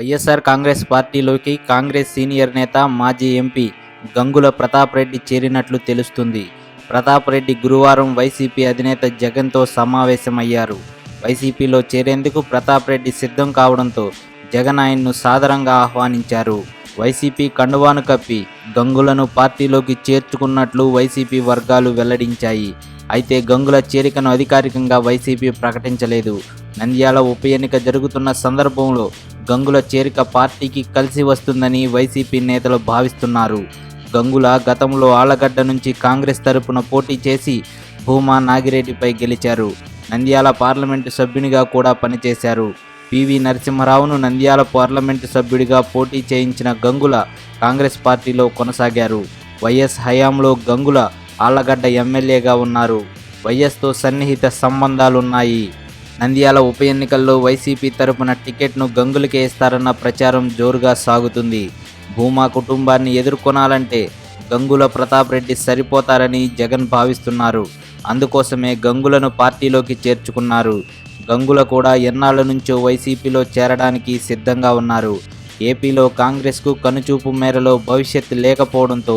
వైఎస్ఆర్ కాంగ్రెస్ పార్టీలోకి కాంగ్రెస్ సీనియర్ నేత మాజీ ఎంపీ గంగుల ప్రతాప్ రెడ్డి చేరినట్లు తెలుస్తుంది. ప్రతాప్ రెడ్డి గురువారం వైసీపీ అధినేత జగన్తో సమావేశమయ్యారు. వైసీపీలో చేరేందుకు ప్రతాప్ రెడ్డి సిద్ధం కావడంతో జగన్ ఆయన్ను సాదరంగా ఆహ్వానించారు. వైసీపీ కండువాను కప్పి గంగులను పార్టీలోకి చేర్చుకున్నట్లు వైసీపీ వర్గాలు వెల్లడించాయి. అయితే గంగుల చేరికను అధికారికంగా వైసీపీ ప్రకటించలేదు. నంద్యాల ఉప ఎన్నిక జరుగుతున్న సందర్భంలో గంగుల చేరిక పార్టీకి కలిసి వస్తుందని వైసీపీ నేతలు భావిస్తున్నారు. గంగుల గతంలో ఆళ్ళగడ్డ నుంచి కాంగ్రెస్ తరపున పోటీ చేసి భూమా నాగిరెడ్డిపై గెలిచారు. నంద్యాల పార్లమెంటు సభ్యునిగా కూడా పనిచేశారు. పివి నరసింహరావును నంద్యాల పార్లమెంటు సభ్యుడిగా పోటీ చేయించిన గంగుల కాంగ్రెస్ పార్టీలో కొనసాగారు. వైఎస్ హయాంలో గంగుల ఆళ్ళగడ్డ ఎమ్మెల్యేగా ఉన్నారు. వైఎస్తో సన్నిహిత సంబంధాలున్నాయి. నంద్యాల ఉప ఎన్నికల్లో వైసీపీ తరపున టికెట్ను గంగులకే ఇస్తారన్న ప్రచారం జోరుగా సాగుతుంది. భూమా కుటుంబాన్ని ఎదుర్కొనాలంటే గంగుల ప్రతాప్ రెడ్డి సరిపోతారని జగన్ భావిస్తున్నారు. అందుకోసమే గంగులను పార్టీలోకి చేర్చుకున్నారు. గంగుల కూడా ఎన్నాళ్ళ నుంచో వైసీపీలో చేరడానికి సిద్ధంగా ఉన్నారు. ఏపీలో కాంగ్రెస్కు కనుచూపు మేరలో భవిష్యత్తు లేకపోవడంతో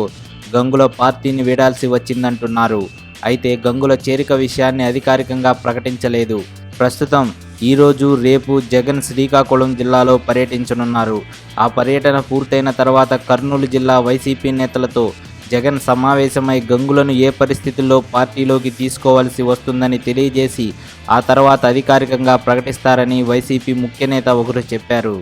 గంగుల పార్టీని వీడాల్సి వచ్చిందంటున్నారు. అయితే గంగుల చేరిక విషయాన్ని అధికారికంగా ప్రకటించలేదు. ప్రస్తుతం ఈరోజు రేపు జగన్ శ్రీకాకుళం జిల్లాలో పర్యటించనున్నారు. ఆ పర్యటన పూర్తయిన తర్వాత కర్నూలు జిల్లా వైసీపీ నేతలతో జగన్ సమావేశమై గంగులను ఏ పరిస్థితుల్లో పార్టీలోకి తీసుకోవాల్సి వస్తుందని తెలియజేసి ఆ తర్వాత అధికారికంగా ప్రకటిస్తారని వైసీపీ ముఖ్య నేత ఒకరు చెప్పారు.